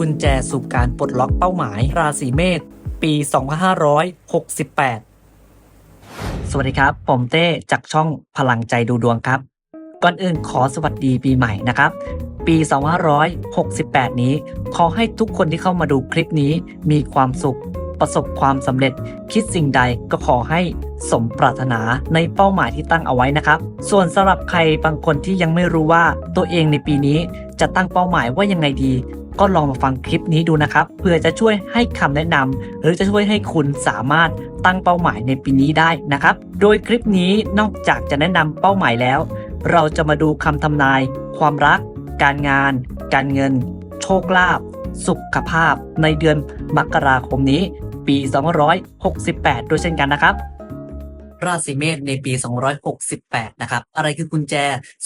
กุญแจสู่การปลดล็อกเป้าหมาย ราศีเมษปี 2568 สวัสดีครับ ผมเต้จากช่องพลังใจดูดวงครับ ก่อนอื่นขอสวัสดีปีใหม่นะครับ ปี 2568 นี้ ขอให้ทุกคนที่เข้ามาดูคลิปนี้มีความสุข ประสบความสำเร็จ คิดสิ่งใดก็ขอให้สมปรารถนาในเป้าหมายที่ตั้งเอาไว้นะครับ ส่วนสำหรับใครบางคนที่ยังไม่รู้ว่าตัวเองในปีนี้จะตั้งเป้าหมายว่ายังไงดี ก็ลองมาฟังคลิปนี้ดูนะครับ เพื่อจะช่วยให้คำแนะนำหรือจะช่วยให้คุณสามารถตั้งเป้าหมายในปีนี้ได้นะครับ โดยคลิปนี้นอกจากจะแนะนำเป้าหมายแล้ว เราจะมาดูคำทำนาย ความรัก การงาน การเงิน โชคลาภสุขภาพในเดือนมกราคมนี้ ปี 2568 ด้วยเช่นกันนะครับ ราศีเมษในปี 268 นะครับ อะไรคือกุญแจ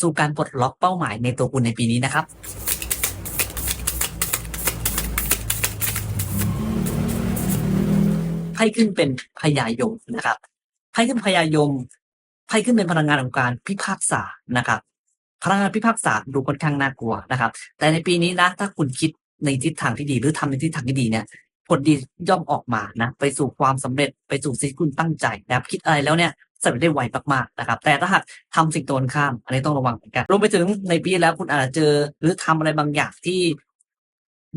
สู่การปลดล็อกเป้าหมายในตัวคุณในปีนี้นะครับไพ่ขึ้นเป็นพญายมนะครับไพ่ขึ้นพญายมไพ่ขึ้นเป็นพลังงานของการพิพากษานะครับพลังงานพิพากษาดูค่อนข้างน่ากลัวนะครับ แต่ในปีนี้นะถ้าคุณคิดในทิศทางที่ดีหรือทำในทิศทางที่ดีเนี่ย ผลดีย่อมออกมานะไปสู่ความสำเร็จไปสู่สิ่งที่คุณตั้งใจนะครับคิดอะไรแล้วเนี่ยสำเร็จได้ไวมากๆนะครับ แต่ถ้าหากทำสิ่งตรงข้าม อันนี้ต้องระวังเหมือนกันรวมไปถึงในปีแล้วคุณอาจจะเจอหรือทำอะไรบางอย่างที่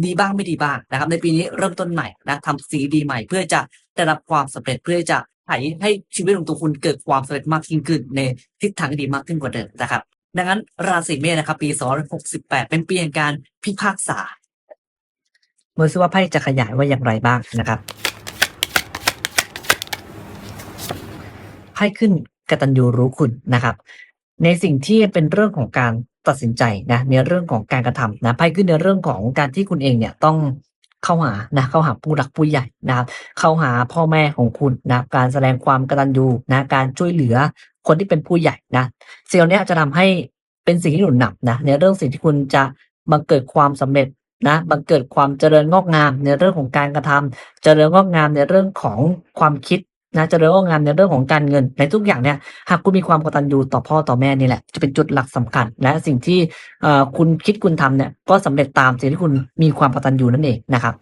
ดีบ้างไม่ดีบ้างนะครับ ในปีนี้เริ่มต้นใหม่นะทำสิ่งดีใหม่ เพื่อจะได้รับความสำเร็จเพื่อจะให้ให้ชีวิตของตัวคุณเกิดความสำเร็จมากยิ่งขึ้น ในทิศทางที่ดีมากขึ้นกว่าเดิมนะครับ ดังนั้นราศีเมษนะครับ ปี2568 เป็นปีแห่งการพิพากษา มาซิว่าไพ่จะขยายว่าอย่างไรบ้างนะครับไพ่ขึ้นกตัญญูรู้คุณนะครับ ในสิ่งที่เป็นเรื่องของการตัดสินใจนะในเรื่องของการกระทำนะไพ่ขึ้นในเรื่องของการที่คุณเองเนี่ยต้องเข้าหานะเข้าหาผู้หลักผู้ใหญ่นะครับ เข้าหาพ่อแม่ของคุณนะการแสดงความกตัญญูนะการช่วยเหลือคนที่เป็นผู้ใหญ่นะสิ่งเหล่านี้จะทำให้เป็นสิ่งที่หนุนนำนะในเรื่องสิ่งที่คุณจะบังเกิดความสำเร็จ นะบังเกิดความเจริญงอกงามในเรื่องของการกระทำเจริญงอกงามในเรื่องของความคิดนะเจริญงอกงามในเรื่องของการเงิน ในทุกอย่างเนี่ยหากคุณมีความกตัญญูต่อพ่อต่อแม่นี่แหละจะเป็นจุดหลักสำคัญ และสิ่งที่เอ่อคุณคิดคุณทำเนี่ยก็สำเร็จตามสิ่งที่คุณมีความกตัญญูนั่นเองนะครับ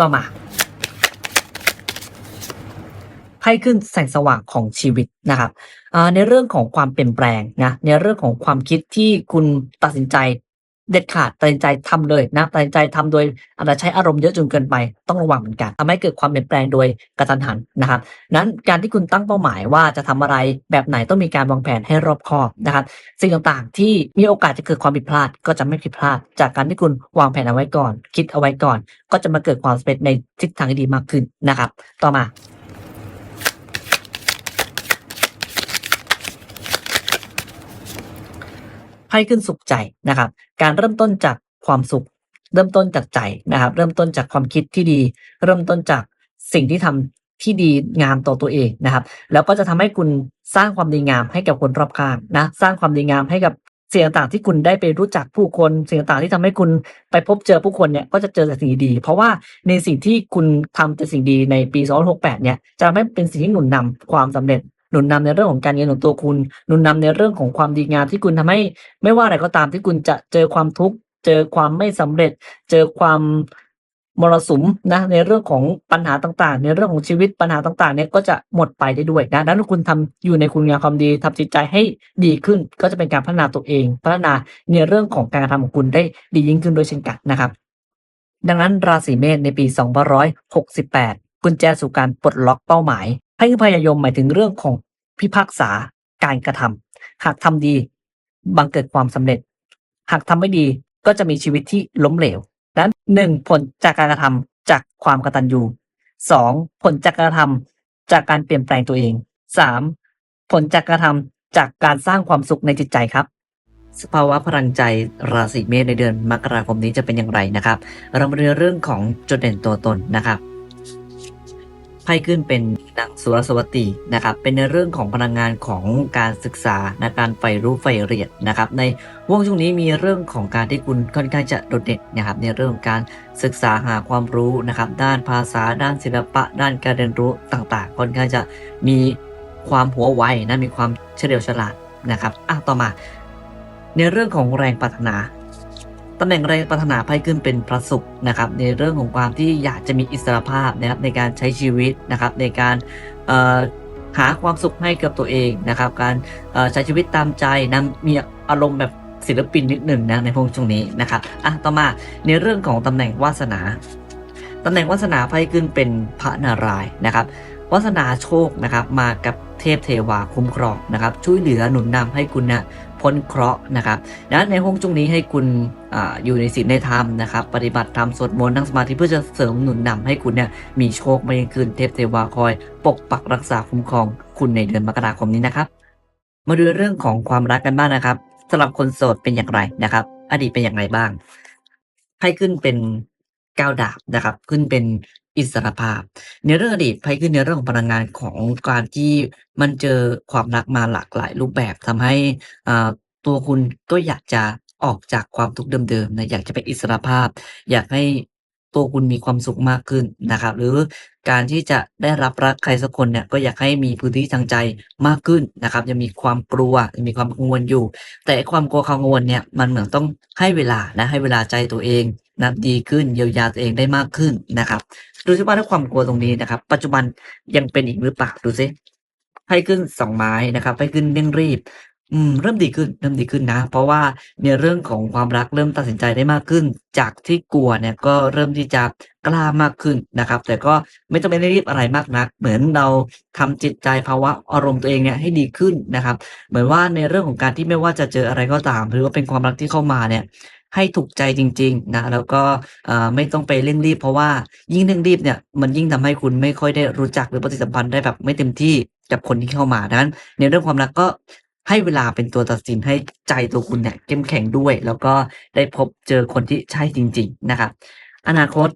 ต่อมาไพ่ขึ้นแสงสว่างของชีวิตนะครับอ่าในเรื่องของความเปลี่ยนแปลงนะในเรื่องของความคิดที่คุณตัดสินใจ เด็ดขาดตัดสินใจทำเลยนะตัดสินใจทำโดยอาจจะใช้อารมณ์เยอะจนเกินไปต้องระวังเหมือนกันทำให้เกิดความเปลี่ยนแปลงโดยกระทันหันนะครับนั้นการที่คุณตั้งเป้าหมายว่าจะทำอะไรแบบไหนต้องมีการวางแผนให้รอบคอบนะครับสิ่งต่างๆ ที่มีโอกาสจะเกิดความผิดพลาดก็จะไม่ผิดพลาด จากการที่คุณวางแผนเอาไว้ก่อน คิดเอาไว้ก่อน ก็จะมาเกิดความสำเร็จในทิศทางที่ดีมากขึ้นนะครับ ต่อมา พ่ขึ้นสุขใจนะครับ การเริ่มต้นจากความสุข เริ่มต้นจากใจนะครับ เริ่มต้นจากความคิดที่ดี เริ่มต้นจากสิ่งที่ทำที่ดีงามต่อตัวเองนะครับ แล้วก็จะทำให้คุณสร้างความดีงามให้กับคนรอบข้างนะสร้างความดีงามให้กับสิ่งต่างๆที่คุณได้ไปรู้จักผู้คนสิ่งต่างๆที่ทำให้คุณไปพบเจอผู้คนเนี่ยก็จะเจอแต่สิ่งดี เพราะว่าในสิ่งที่คุณทำแต่สิ่งดีในปี2568 เนี่ยจะทำให้เป็นสิ่งที่หนุนนำความสำเร็จ หนุนนำในเรื่องของการเงินของตัวคุณ หนุนนำในเรื่องของความดีงามที่คุณทำให้ ไม่ว่าอะไรก็ตามที่คุณจะเจอความทุกข์ เจอความไม่สำเร็จ เจอความมรสุมนะในเรื่องของปัญหาต่างๆ ในเรื่องของชีวิตปัญหาต่างๆเนี่ยก็จะหมดไปได้ด้วยนะดังนั้นคุณทำอยู่ในคุณงามความดีทำจิตใจให้ดีขึ้น ก็จะเป็นการพัฒนาตัวเอง พัฒนาในเรื่องของการกระทำของคุณได้ดียิ่งขึ้นด้วยเช่นกันนะครับ ดังนั้นราศีเมษในปี 2568 กุญแจสู่การปลดล็อกเป้าหมาย ให้พยายมหมายถึงเรื่องของพิพากษาการกระทำหากทำดีบังเกิดความสำเร็จ หากทำไม่ดีก็จะมีชีวิตที่ล้มเหลวดังนั้นหนึ่งผลจากการกระทำจากความกตัญญูสองผลจากการกระทำจากการเปลี่ยนแปลงตัวเองสามผลจากการกระทำจากการสร้างความสุขในจิตใจครับสภาวะพลังใจราศีเมษในเดือนมกราคมนี้จะเป็นอย่างไรนะครับ เรามาเรียนเรื่องของจุดเด่นตัวตนนะครับ ไพ่ขึ้นเป็นนางสุรสวัตีนะครับเป็นในเรื่องของพลังงานของการศึกษาในการใฝ่รู้ใฝ่เรียนนะครับในวงช่วงนี้มีเรื่องของการที่คุณค่อนข้างจะโดดเด่นนะครับในเรื่องการศึกษาหาความรู้นะครับด้านภาษาด้านศิลปะ ด้านการเรียนรู้ต่างๆ ค่อนข้างจะมีความหัวไวนะมีความเฉลียวฉลาดนะครับอะต่อมา ในเรื่องของแรงปรารถนาำแหน่งแรงปรารถนาไพ่ขึ้นเป็นพระศุกร์นะครับในเรื่องของความที่อยากจะมีอิสรภาพนะครับในการใช้ชีวิตนะครับในการหาความสุขให้กับตัวเองนะครับ การใช้ชีวิตตามใจนะมีอารมณ์แบบศิลปินนิดหนึ่งนะในพวงช่วงนี้นะครับอะต่อมาในเรื่องของตำแหน่งวาสนาตำแหน่งวาสนาไพ่ขึ้นเป็นพระนารายณ์นะครับวาสนาโชคนะครับมากับเทพเทวาคุ้มครองนะครับช่วยเหลือหนุนนำให้คุณนะ พ้นเคราะห์นะครับดังนั้นในห้องช่วงนี้ให้คุณออยู่ในศีลในธรรมนะครับ ปฏิบัติธรรมสวดมนต์นั่งสมาธิเพื่อจะเสริมหนุนนำให้คุณเนี่ยมีโชคมายิ่งขึ้นเทพเทวาคอย ปกปักรักษาคุ้มครองคุณในเดือนมกราคมนี้นะครับ มาดูเรื่องของความรักกันบ้างนะครับสำหรับคนโสดเป็นอย่างไรนะครับ อดีตเป็นอย่างไรบ้างให้ขึ้นเป็นก้าวดาบนะครับ ขึ้นเป็น อิสรภาพ ในเรื่องอดีตไพ่ขึ้นในเรื่องของพลังงานของการที่มันเจอความรักมาหลากหลายรูปแบบทำให้ตัวคุณก็อยากจะออกจากความทุกข์เดิมๆนะอยากจะเป็นอิสรภาพ อยากให้ ตัวคุณมีความสุขมากขึ้นนะครับ หรือการที่จะได้รับรักใครสักคนเนี่ยก็อยากให้มีพื้นที่ทางใจมากขึ้นนะครับยังมีความกลัวยังมีความกังวลอยู่ แต่ความกลัวความกังวลเนี่ยมันเหมือนต้องให้เวลานะให้เวลาใจตัวเองนะดีขึ้นเยียวยาตัวเองได้มากขึ้นนะครับดูซิว่าถ้าความกลัวตรงนี้นะครับ ปัจจุบันยังเป็นอีกหรือเปล่าดูซิให้ขึ้นสองไม้นะครับ ให้ขึ้นเร่งรีบ อืม เริ่มดีขึ้น เริ่มดีขึ้นนะ เพราะว่าในเรื่องของความรักเริ่มตัดสินใจได้มากขึ้น จากที่กลัวเนี่ย ก็เริ่มที่จะกล้ามากขึ้นนะครับ แต่ก็ไม่ต้องไปรีบอะไรมากนัก เหมือนเราทำจิตใจภาวะอารมณ์ตัวเองเนี่ยให้ดีขึ้นนะครับ เหมือนว่าในเรื่องของการที่ไม่ว่าจะเจออะไรก็ตาม หรือว่าเป็นความรักที่เข้ามาเนี่ย ให้ถูกใจจริง ๆ นะ แล้วก็ เอ่อ ไม่ต้องไปเร่งรีบ เพราะว่ายิ่งเร่งรีบเนี่ย มันยิ่งทำให้คุณไม่ค่อยได้รู้จักหรือปฏิสัมพันธ์ได้แบบไม่เต็มที่กับคนที่เข้ามาดังนั้นในเรื่องความรักก็ ให้เวลาเป็นตัวตัดสินให้ใจตัวคุณเนี่ยเข้มแข็งด้วย แล้วก็ได้พบเจอคนที่ใช่จริง ๆ นะครับ อนาคต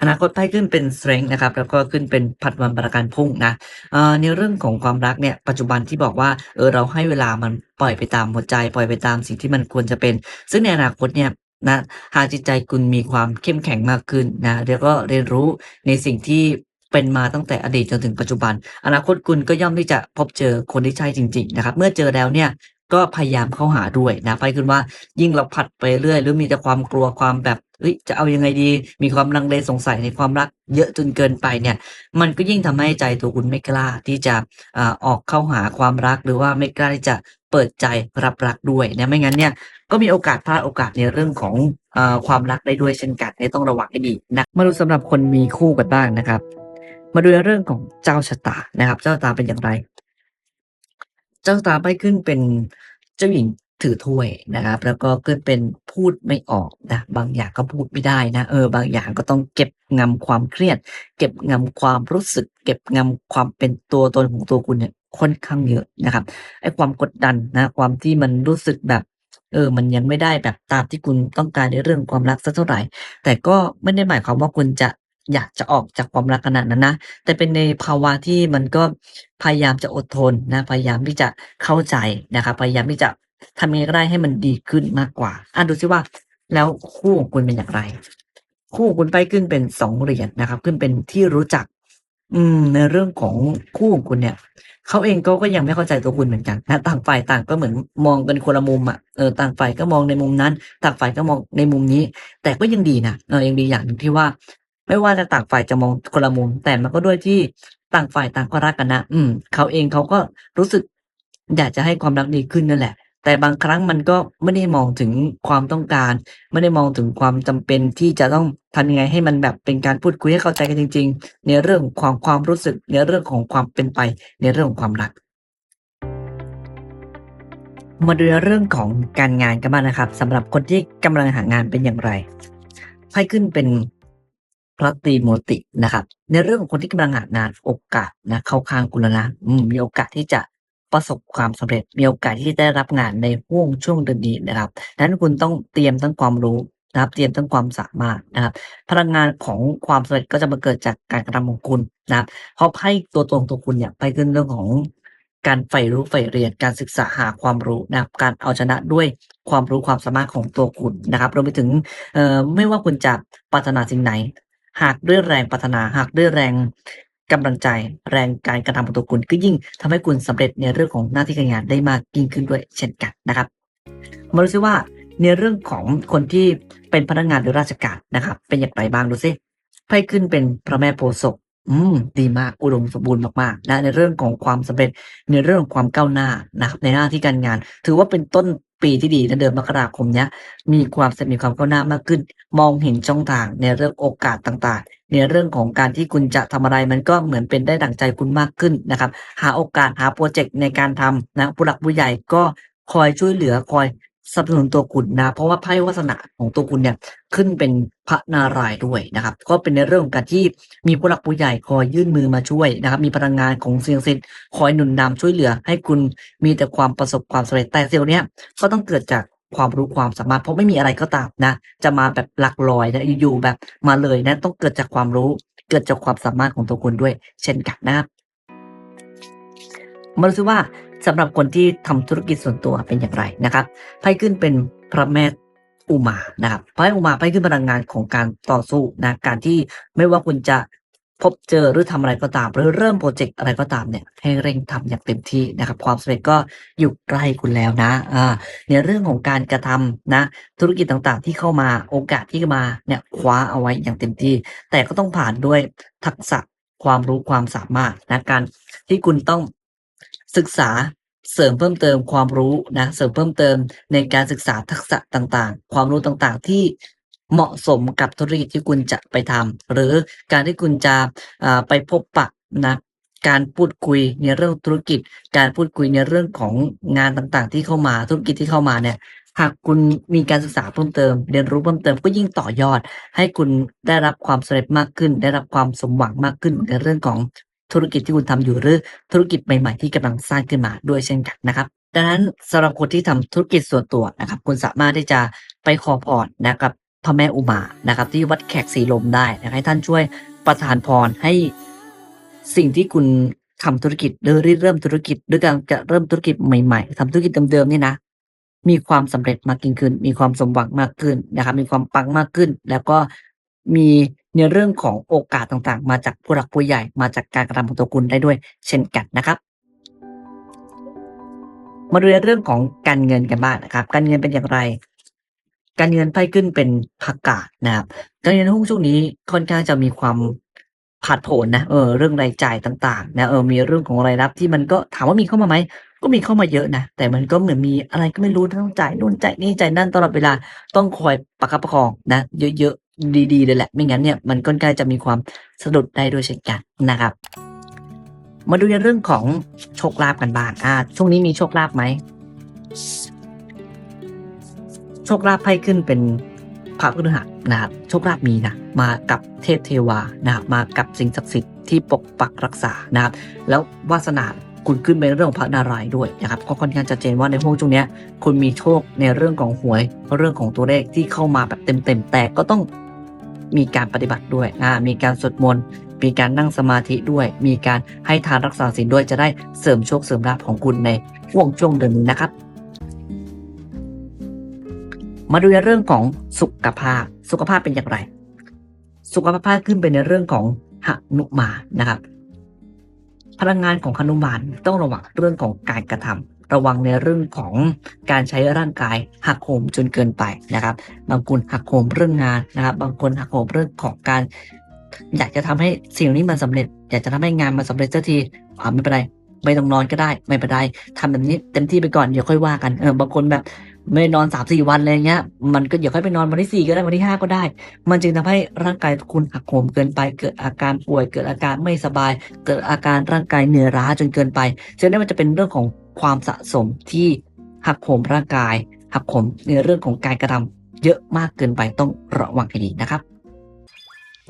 อนาคตไพ่ขึ้นเป็น strength นะครับ แล้วก็ขึ้นเป็นผัดวันประกันพรุ่งนะเอ่อในเรื่องของความรักเนี่ยปัจจุบันที่บอกว่าเออเราให้เวลามันปล่อยไปตามหัวใจ ปล่อยไปตามสิ่งที่มันควรจะเป็น ซึ่งในอนาคตเนี่ยนะหากจิตใจคุณมีความเข้มแข็งมากขึ้นนะแล้วก็เรียนรู้ในสิ่งที่ เป็นมาตั้งแต่อดีตจนถึงปัจจุบัน อนาคตคุณก็ย่อมที่จะพบเจอคนที่ใช่จริง ๆ นะครับ เมื่อเจอแล้วเนี่ยก็พยายามเข้าหาด้วยนะไพ่ขึ้นว่ายิ่งเราผัดไปเรื่อย หรือมีแต่ความกลัวความแบบจะเอายังไงดี มีความลังเลสงสัยในความรักเยอะจนเกินไปเนี่ย มันก็ยิ่งทำให้ใจตัวคุณไม่กล้าที่จะอออกเข้าหาความรักหรือว่าไม่กล้าที่จะเปิดใจรับรักด้วยนะไม่งั้นเนี่ยก็มีโอกาสพลาดโอกาสในเรื่องของอความรักได้ด้วยเช่นกันให้ต้องระวังให้ดีนะมาดูสำหรับคนมีคู่กันบ้างนะครับ มาดูในเรื่องของเจ้าชะตานะครับ เจ้าชะตาเป็นอย่างไร เจ้าชะตาไปขึ้นเป็นเจ้าหญิงถือถ้วยนะครับ แล้วก็ขึ้นเป็นพูดไม่ออกนะบางอย่างก็พูดไม่ได้นะเออบางอย่างก็ต้องเก็บงำความเครียด เก็บงำความรู้สึก เก็บงำความเป็นตัวตนของตัวคุณเนี่ยค่อนข้างเยอะนะครับไอ้ความกดดันนะ ความที่มันรู้สึกแบบเออ มันยังไม่ได้แบบตามที่คุณต้องการในเรื่องความรักสักเท่าไหร่ แต่ก็ไม่ได้หมายความว่าคุณจะ อยากจะออกจากความรักขนาดนั้นนะ แต่เป็นในภาวะที่มันก็พยายามจะอดทนนะ พยายามที่จะเข้าใจนะครับ พยายามที่จะทำยังไงก็ได้ให้มันดีขึ้นมากกว่า อะดูซิว่า แล้วคู่ของคุณเป็นอย่างไร คู่ของคุณไปขึ้นเป็นสองเหรียญนะครับ ขึ้นเป็นที่รู้จัก อืม ในเรื่องของคู่ของคุณเนี่ยเขาเองก็ก็ยังไม่เข้าใจตัวคุณเหมือนกันนะต่างฝ่ายต่างก็เหมือนมองกันคนละมุมอะเออต่างฝ่ายก็มองในมุมนั้น ต่างฝ่ายก็มองในมุมนี้ แต่ก็ยังดีนะเออยังดีอย่างหนึ่งที่ว่า ไม่ว่าจะต่างฝ่ายจะมองคนละมุมแต่มันก็ด้วยที่ต่างฝ่ายต่างก็รักกันนะ อืม เขาเองเขาก็รู้สึก อยากจะให้ความรักดีขึ้นนั่นแหละ แต่บางครั้งมันก็ไม่ได้มองถึงความต้องการ ไม่ได้มองถึงความจำเป็นที่จะต้องทำยังไงให้มันแบบเป็นการพูดคุยให้เข้าใจกันจริง ๆ ในเรื่องความความรู้สึก ในเรื่องของความเป็นไป ในเรื่องของความรัก มาดูในเรื่องของการงานกันบ้างนะครับสำหรับคนที่กำลังหางานเป็นอย่างไรไพ่ขึ้นเป็น พระตรีโมตินะครับ ในเรื่องของคนที่กำลังหางานโอกาสนะเข้าข้างคุณแล้วนะมีโอกาสที่จะประสบความสำเร็จมีโอกาสที่ได้รับงานในห่วงช่วงเดือนนี้นะครับดังนั้นคุณต้องเตรียมทั้งความรู้นะครับเตรียมทั้งความสามารถนะครับพลังงานของความสำเร็จก็จะมาเกิดจากการกระทำของคุณนะครับเพราะไพ่ตัวตนตัวคุณเนี่ยไปขึ้นเรื่องของการใฝ่รู้ใฝ่เรียนการศึกษาหาความรู้นะครับการเอาชนะด้วยความรู้ความสามารถของตัวคุณนะครับรวมไปถึงเอ่อไม่ว่าคุณจะปรารถนาสิ่งไหน หากด้วยแรงปรารถนาหากด้วยแรงกำลังใจ แรงการกระทำของตัวคุณก็ยิ่งทำให้คุณสำเร็จในเรื่องของหน้าที่การงานได้มากยิ่งขึ้นด้วยเช่นกันนะครับ มาดูซิว่าในเรื่องของคนที่เป็นพนักงานหรือราชการนะครับ เป็นอย่างไรบ้างดูซิไพ่ขึ้นเป็นพระแม่โพธิ์ศพอืมดีมากอุดมสมบูรณ์มากๆนะในเรื่องของความสำเร็จในเรื่องของความก้าวหน้านะครับในหน้าที่การงาน ถือว่าเป็นต้น ปีที่ดีนะเดือนมกราคมเนี้ยมีความสมีความก้าวหน้ามากขึ้น มองเห็นช่องทางในเรื่องโอกาสต่างๆ ในเรื่องของการที่คุณจะทำอะไรมันก็เหมือนเป็นได้ดั่งใจคุณมากขึ้นนะครับ หาโอกาสหาโปรเจกต์ในการทำนะผู้หลักผู้ใหญ่ก็คอยช่วยเหลือคอย สนับสนุนตัวคุณนะ เพราะว่าไพ่วาสนาของตัวคุณเนี่ยขึ้นเป็นพระนารายณ์ด้วยนะครับ ก็เป็นในเรื่องของการที่มีผู้หลักผู้ใหญ่คอยยื่นมือมาช่วยนะครับ มีพลังงานของเสียงศิษย์คอยหนุนนำช่วยเหลือ ให้คุณมีแต่ความประสบความสำเร็จแต่สิ่งเนี้ยก็ต้องเกิดจากความรู้ความสามารถเพราะไม่มีอะไรก็ตามนะ จะมาแบบหลักลอยนะอยู่ๆแบบมาเลยนะต้องเกิดจากความรู้ เกิดจากความสามารถของตัวคุณด้วย เช่นกันนะครับมาดูซิว่า สำหรับคนที่ทำธุรกิจส่วนตัวเป็นอย่างไรนะครับไพ่ขึ้นเป็นพระแม่อุมานะครับไพ่อุมาไพ่ขึ้นพลังงานของการต่อสู้นะการที่ไม่ว่าคุณจะพบเจอหรือทำอะไรก็ตาม หรือเริ่มโปรเจกต์อะไรก็ตามเนี่ยให้เร่งทำอย่างเต็มที่นะครับ ความสำเร็จก็อยู่ใกล้คุณแล้วนะอ่าในเรื่องของการกระทำนะธุรกิจต่างๆ ที่เข้ามาโอกาสที่มาเนี่ยคว้าเอาไว้อย่างเต็มที่ แต่ก็ต้องผ่านด้วยทักษะความรู้ความสามารถนะการที่คุณต้อง ศึกษาเสริมเพิ่มเติมความรู้นะเสริมเพิ่มเติมในการศึกษาทักษะต่างๆ ความรู้ต่างๆที่เหมาะสมกับธุรกิจที่คุณจะไปทำหรือการที่คุณจะไปพบปะนะการพูดคุยในเรื่องธุรกิจ การพูดคุยในเรื่องของงานต่างๆ ที่เข้ามาธุรกิจที่เข้ามาเนี่ยหากคุณมีการศึกษาเพิ่มเติม เรียนรู้เพิ่มเติมก็ยิ่งต่อยอด ให้คุณได้รับความสำเร็จมากขึ้น ได้รับความสมหวังมากขึ้นในเรื่องของ ธุรกิจที่คุณทำอยู่หรือธุรกิจใหม่ ๆ ที่กำลังสร้างขึ้นมาด้วยเช่นกันนะครับ ดังนั้นสำหรับคนที่ทำธุรกิจส่วนตัวนะครับ คุณสามารถที่จะไปขอพรนะครับพระแม่อุมานะครับ ที่วัดแขกสีลมได้นะให้ท่านช่วยประทานพรให้สิ่งที่คุณทำธุรกิจหรือเริ่มธุรกิจหรือการจะเริ่มธุรกิจใหม่ๆทำธุรกิจเดิมๆนี่นะ มีความสำเร็จมากยิ่งขึ้น มีความสมหวังมากขึ้นนะครับ มีความปังมากขึ้น แล้วก็มี ในเรื่องของโอกาสต่างๆ มาจากผู้หลักผู้ใหญ่มาจากการกระทำของตัวคุณได้ด้วย เช่นกันนะครับ มาดูในเรื่องของการเงินกันบ้างนะครับ การเงินเป็นอย่างไร การเงินไพ่ขึ้นเป็นผักกาดนะครับ การเงินหุ้นช่วงนี้ค่อนข้างจะมีความผาดโผนนะเออเรื่องรายจ่ายต่างๆนะเออมีเรื่องของรายรับที่มันก็ถามว่ามีเข้ามาไหมก็มีเข้ามาเยอะนะแต่มันก็เหมือนมีอะไรก็ไม่รู้ต้องจ่ายนู่นจ่ายนี่จ่ายนั่นตลอดเวลาต้องคอยประคับประคองนะ เยอะๆ ดีๆเลยแหละ ไม่งั้นเนี่ยมันค่อนข้างจะมีความสะดุดได้ด้วยเช่นกันนะครับ มาดูในเรื่องของโชคลาภกันบ้างอ่าช่วงนี้มีโชคลาภไหมโชคลาภไพ่ขึ้นเป็นพระพฤหัสนะครับโชคลาภมีนะมากับเทพเทวานะครับมากับสิ่งศักดิ์สิทธิ์ที่ปกปักรักษานะครับแล้ววาสนาคุณขึ้นเป็นเรื่องของพระนารายณ์ด้วยนะครับก็ค่อนข้างชัดเจนว่าในห้วงช่วงนี้คุณมีโชคในเรื่องของหวยเรื่องของตัวเลขที่เข้ามาแบบเต็มๆแต่ก็ต้อง มีการปฏิบัติด้วยอ่ามีการสวดมนต์มีการนั่งสมาธิด้วย มีการให้ทานรักษาศีลด้วยจะได้เสริมโชคเสริมลาภของคุณในห่วงช่วงเดือนนี้นะครับ มาดูในเรื่องของสุขภาพ สุขภาพเป็นอย่างไร สุขภาพขึ้นเป็นในเรื่องของหนุมานนะครับ พลังงานของหนุมานต้องระวังเรื่องของการกระทำ ระวังในเรื่องของการใช้ร่างกายหักโหมจนเกินไปนะครับ บางคนหักโหมเรื่องงานนะครับ บางคนหักโหมเรื่องของการอยากจะทำให้สิ่งนี้มันสำเร็จ อยากจะทำให้งานมันสำเร็จสักทีอ่าไม่เป็นไรไม่ต้องนอนก็ได้ ไม่เป็นไรทำแบบนี้เต็มที่ไปก่อนเดี๋ยวค่อยว่ากันเออบางคนแบบไม่นอนสามสี่วันอะไรเงี้ย มันก็เดี๋ยวค่อยไปนอนวันที่สี่ก็ได้วันที่ห้าก็ได้ มันจึงทำให้ร่างกายคุณหักโหมเกินไป เกิดอาการป่วย เกิดอาการไม่สบาย เกิดอาการร่างกายเหนื่อยล้าจนเกินไปฉะนั้นมันจะเป็นเรื่องของ ความสะสมที่หักโหมร่างกาย หักโหมในเรื่องของการกระทำเยอะมากเกินไปต้องระวังให้ดีนะครับ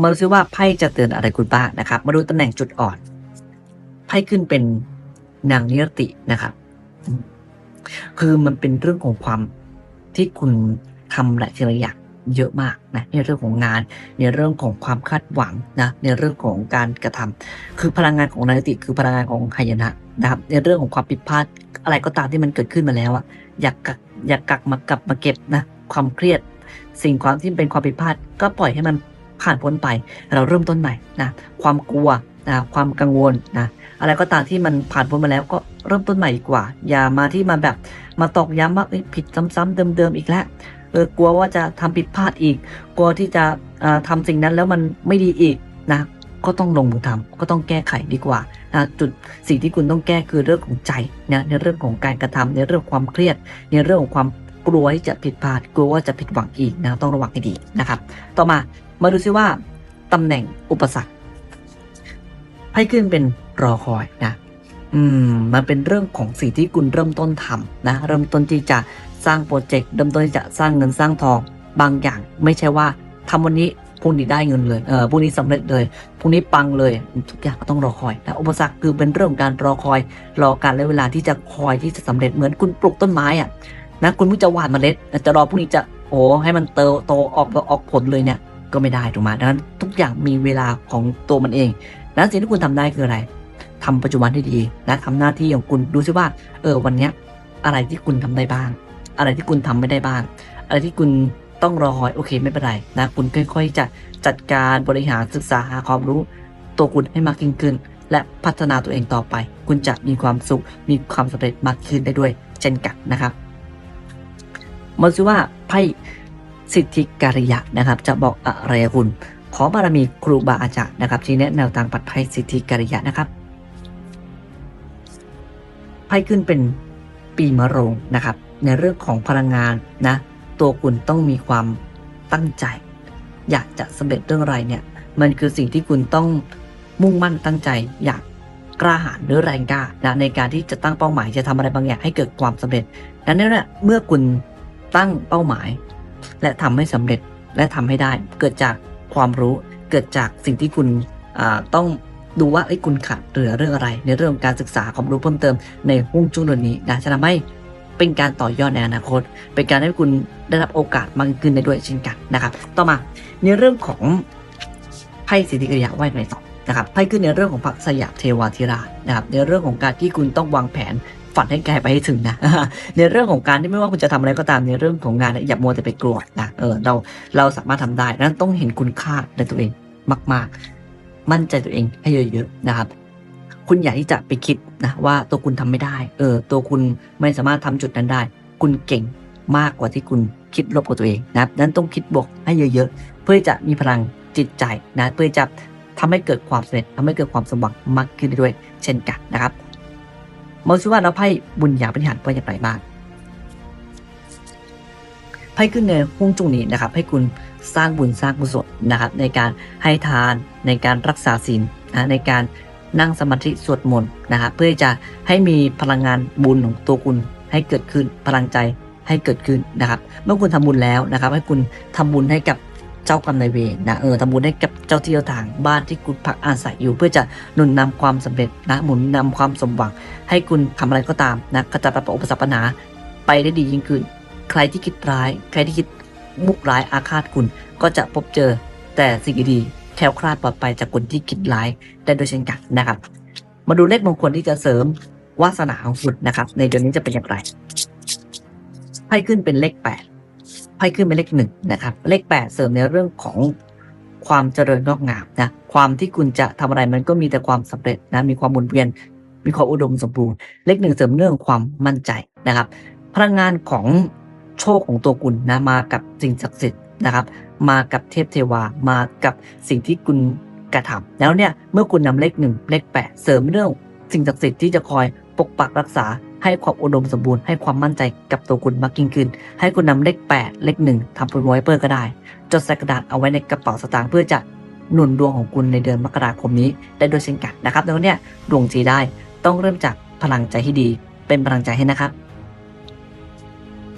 มาดูซิว่าไพ่จะเตือนอะไรคุณบ้างนะครับ มาดูตำแหน่งจุดอ่อน ไพ่ขึ้นเป็นนางนิรตินะครับ คือมันเป็นเรื่องของความที่คุณทำหลายสิ่งหลายอย่าง เยอะมากนะในเรื่องของงาน ในเรื่องของความคาดหวังนะในเรื่องของการกระทำคือพลังงานของนายติคือพลังงานของหายนะนะครับในเรื่องของความผิดพลาดอะไรก็ตามที่มันเกิดขึ้นมาแล้วอะอยากกักอยากกักมากลับมาเก็บนะความเครียด สิ่งความที่เป็นความผิดพลาด ก็ปล่อยให้มันผ่านพ้นไป เราเริ่มต้นใหม่นะความกลัวนะความกังวลนะอะไรก็ตามที่มันผ่านพ้นมาแล้วก็เริ่มต้นใหม่ดีกว่า อย่ามาที่มาแบบมาตอกย้ำว่าเอ้ผิดซ้ำๆเดิมๆอีกแล้ว เออกลัวว่าจะทำผิดพลาดอีก กลัวที่จะอ่าทำสิ่งนั้นแล้วมันไม่ดีอีกนะก็ต้องลงมือทำก็ต้องแก้ไขดีกว่านะจุดสิ่งที่คุณต้องแก้คือเรื่องของใจนะในเรื่องของการกระทำในเรื่องความเครียด ในเรื่องของความกลัวที่จะผิดพลาด กลัวว่าจะผิดหวังอีกนะต้องระวังให้ดีนะครับ ต่อมามาดูซิว่าตำแหน่งอุปสรรคให้ขึ้นเป็นรอคอยนะอืมมันเป็นเรื่องของสิ่งที่คุณเริ่มต้นทำนะ เริ่มต้นที่จะ สร้างโปรเจกต์เริ่มต้นจะสร้างเงินสร้างทองบางอย่าง ไม่ใช่ว่าทำวันนี้พรุ่งนี้ได้เงินเลยเออพรุ่งนี้สำเร็จเลยพรุ่งนี้ปังเลยทุกอย่างก็ต้องรอคอยนะอุปสรรคคือเป็นเรื่องของการรอคอย รอการและเวลาที่จะคอยที่จะสำเร็จเหมือนคุณปลูกต้นไม้อะนะคุณเพิ่งจะหว่านเมล็ดจะรอพรุ่งนี้จะโอ้ให้มันเติบโตออกออกผลเลยเนี่ยก็ไม่ได้ถูกไหมดังนั้นทุกอย่างมีเวลาของตัวมันเองนั้นสิ่งที่คุณทำได้คืออะไรทำปัจจุบันให้ดีและทำหน้าที่ของคุณดูซิว่า เออวันเนี้ยอะไรที่คุณทำได้บ้าง อะไรที่คุณทำไม่ได้บ้าง อะไรที่คุณต้องรอคอยโอเคไม่เป็นไรนะคุณค่อยๆจะจัดการบริหารศึกษาหาความรู้ ตัวคุณให้มากยิ่งขึ้น และพัฒนาตัวเองต่อไป คุณจะมีความสุขมีความสำเร็จมากขึ้นได้ด้วย เช่นกันนะครับมาดูว่าไพ่สิทธิการิยะนะครับ จะบอกอะไรคุณ ขอบารมีครูบาอาจารย์นะครับที่แนะแนวทางปัดไพ่สิทธิการิยะนะครับไพ่ขึ้นเป็นปีมะโรงนะครับ ในเรื่องของพลังงานนะ ตัวคุณต้องมีความตั้งใจ อยากจะสำเร็จเรื่องอะไรเนี่ย มันคือสิ่งที่คุณต้องมุ่งมั่นตั้งใจ อยากกล้าหาญหรือแรงกล้านะในการที่จะตั้งเป้าหมายจะทำอะไรบางอย่างให้เกิดความสำเร็จดังนั้นเนี่ยเมื่อคุณตั้งเป้าหมาย และทำให้สำเร็จและทำให้ได้ เกิดจากความรู้เกิดจากสิ่งที่คุณอ่าต้องดูว่าไอ้คุณขาดเหลือเรื่องอะไร ในเรื่องของการศึกษาความรู้เพิ่มเติมในห่วงช่วงเดือนนี้นะจะทำให้ เป็นการต่อยอดในอนาคต เป็นการให้คุณได้รับโอกาสมากขึ้นได้ด้วยเช่นกันนะครับ ต่อมาในเรื่องของไพ่สิทธิกริยาไหวในสองนะครับไพ่ขึ้นในเรื่องของพระสยามเทวาธิราชนะครับ ในเรื่องของการที่คุณต้องวางแผนฝันให้ไกลไปให้ถึงนะ ในเรื่องของการที่ไม่ว่าคุณจะทำอะไรก็ตามในเรื่องของงานอย่ามัวแต่ไปกลัวนะเออเราเราสามารถทำได้นั้นต้องเห็นคุณค่าในตัวเองมาก ๆ มั่นใจตัวเองให้เยอะๆนะครับ คุณอย่าที่จะไปคิดนะว่าตัวคุณทำไม่ได้ เออ ตัวคุณไม่สามารถทำจุดนั้นได้ คุณเก่งมากกว่าที่คุณคิดลบกับตัวเองนะครับนั้นต้องคิดบวกให้เยอะๆ เพื่อจะมีพลังจิตใจนะเพื่อจะทำให้เกิดความสำเร็จทำให้เกิดความสมหวังมากขึ้นด้วย เช่นกันนะครับมาดูว่าเราไพ่บุญญาบริหารว่าอย่างไรบ้างไพ่ขึ้นในห่วงจุงนี้นะครับ ให้คุณสร้างบุญสร้างกุศลนะครับ ในการให้ทานในการรักษาศีลนะในการ นั่งสมาธิสวดมนต์นะครับเพื่อจะให้มีพลังงานบุญของตัวคุณให้เกิดขึ้นพลังใจให้เกิดขึ้นนะครับ เมื่อคุณทำบุญแล้วนะครับ ให้คุณทำบุญให้กับเจ้ากรรมนายเวรนะเออทำบุญให้กับเจ้าที่เจ้าทางบ้านที่คุณพักอาศัยอยู่ เพื่อจะหนุนนำความสำเร็จนะหมุนนำความสมหวัง ให้คุณทำอะไรก็ตามนะก็จะประสบอุปสรรคปัญหาไปได้ดียิ่งขึ้น ใครที่คิดร้าย ใครที่คิดมุกร้ายอาฆาตคุณก็จะพบเจอแต่สิ่งดี แคล้วคลาดปลอดภัยจากคนที่คิดร้ายได้โดยเช่นกันนะครับ มาดูเลขมงคลที่จะเสริมวาสนาของคุณนะครับ ในเดือนนี้จะเป็นอย่างไรไพ่ขึ้นเป็นเลขแปดไพ่ขึ้นเป็นเลขหนึ่งนะครับ เลขแปดเสริมในเรื่องของความเจริญงอกงามนะความที่คุณจะทำอะไรมันก็มีแต่ความสำเร็จนะมีความหมุนเวียน มีความอุดมสมบูรณ์ เลขหนึ่งเสริมเรื่องความมั่นใจนะครับ พลังงานของโชคของตัวคุณนะมากับสิ่งศักดิ์สิทธิ์ นะครับ มากับเทพเทวามากับสิ่งที่คุณกระทำแล้วเนี่ยเมื่อคุณนำเลขหนึ่งเลขแปดเสริมเรื่องสิ่งศักดิ์สิทธิ์ที่จะคอยปกปักรักษาให้ความอุดมสมบูรณ์ให้ความมั่นใจกับตัวคุณมากยิ่งขึ้น ให้คุณนำเลขแปดเลขหนึ่งทำเป็นไวเปอร์ก็ได้ จดใส่กระดาษเอาไว้ในกระเป๋าสตางค์เพื่อจะหนุนดวงของคุณในเดือนมกราคมนี้ได้โดยเช่นกันนะครับแล้วเนี่ยดวงจีได้ต้องเริ่มจากพลังใจที่ดี เป็นพลังใจให้นะครับ